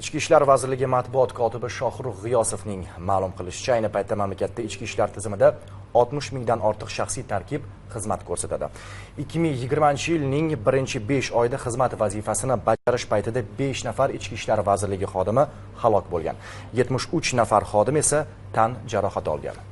ichki ishlar vazirligi matbuot kotibi shohrux g'iyosovning ma'lum qilishicha ayni paytda mamlakatda ichki ishlar tizimida 60 mingdan ortiq shaxsiy tarkib xizmat ko'rsatadi. 2020 yilning birinchi 5 oyida xizmat vazifasini bajarish paytida 5 nafar ichki ishlar vazirligi xodimi halok bo'lgan. 73 nafar xodim esa tan jarohati olgan.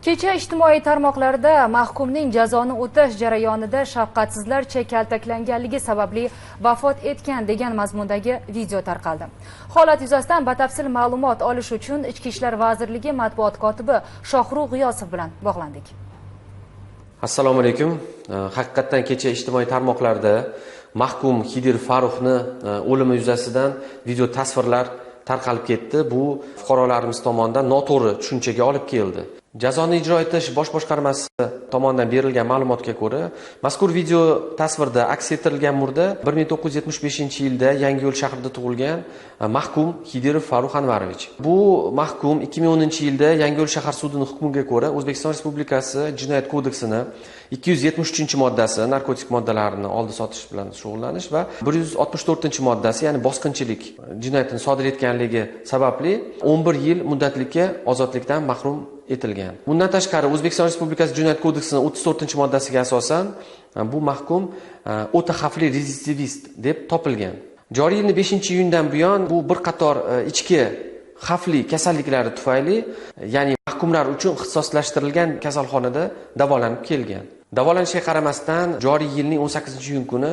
Kecha ijtimoiy tarmoqlarda mahkumning jazoni o'tash jarayonida shafqatsizlarcha kaltaklanganligi sababli vafot etgan degan mazmundagi video tarqaldi. Holat yuzasidan batafsil ma'lumot olish uchun Ichki ishlar vazirligi matbuot kotibi Shohrux G'iyosov bilan bog'landik. assalomu alaykum э, haqiqatdan kecha ijtimoiy tarmoqlarda mahkum hidir faruxni э, o'limi yuzasidan video tasvirlar tarqalib ketdi bu fuqarolarimiz tomonidan noto'g'ri tushunchaga olib keldi jazoni ijro etish bosh boshqarmasi tomonidan berilgan ma'lumotga ko'ra mazkur video tasvirda aks ettirilgan murda 1975 yilda yangiyo'l shahrida tug'ilgan e, mahkum xidirov farruh anvarovich. Bu mahkum 2010 yilda yangiyo'l shahar sudining hukmiga ko'ra o'zbekiston respublikasi jinoyat kodeksini 273 moddasi narkotik moddalarni oldi sotish bilan shug'ullanish va 164 moddasi ya'ni bosqinchilik e, jinoyatini sodir etganligi sababli 11 yil muddatlikka ozodlikdan mahrum etilgan. Bundan tashqari o'zbekiston respublikasi jinoyat kodeksining 34 moddasiga asosan e, bu mahkum e, o'ta xavfli rezidivist deb topilgan. Joriy yilning 5 iyundan buyon bu bir qator e, ichki xavfli kasalliklari tufayli ya'ni mahkumlar uchun ixtisoslashtirilgan kasalxonada davolanib kelgan. Davolanishiga qaramasdan joriy yilning 18 iyun kuni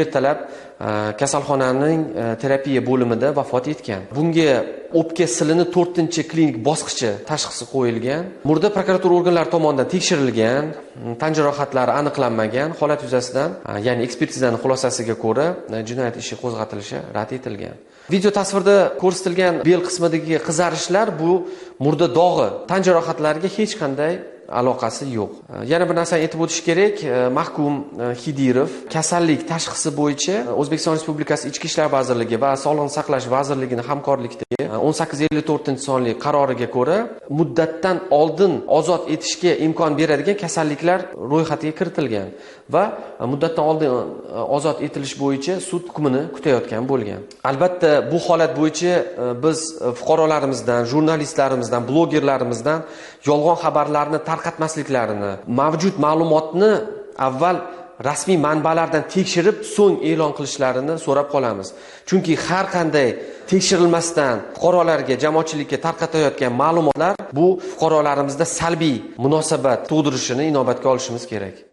ertalab e, kasalxonaning e, terapiya bo'limida vafot etgan. Bunga o'pka silini to'rtinchi klinik bosqichi tashxisi qo'yilgan. Murda prokuratura organlari tomonidan tekshirilgan tan jarohatlari aniqlanmagan holat yuzasidan e, ya'ni ekspertizani xulosasiga ko'ra jinoyat ishi qo'zg'atilishi rad etilgan. Video tasvirda ko'rsatilgan bel qismidagi qizarishlar bu murda dog'i. Tan jarohatlariga hech qanday aloqasi yo'q. E, yana bir narsani aytib o'tish kerak e, mahkum e, xidirov kasallik tashxisi bo'yicha o'zbekiston respublikasi ichki ishlar vazirligi va sog'liqni saqlash vazirligini hamkorlikdagi o'n sakkiz ellik to'rtinchi sonli qaroriga ko'ra muddatdan oldin ozod etishga imkon beradigan kasalliklar ro'yxatiga kiritilgan va muddatdan oldin ozod etilish bo'yicha sud hukmini kutayotgan bo'lgan. Albatta bu holat bo'yicha biz fuqarolarimizdan jurnalistlarimizdan blogerlarimizdan yolg'on xabarlarni tarqat tarqatmasliklarini mavjud ma'lumotni avval rasmiy manbalardan tekshirib so'ng e'lon qilishlarini so'rab qolamiz. Chunki har qanday tekshirilmasdan fuqarolarga jamoatchilikka tarqatayotgan ma'lumotlar bu fuqarolarimizda salbiy munosabat tug'dirishini inobatga olishimiz kerak.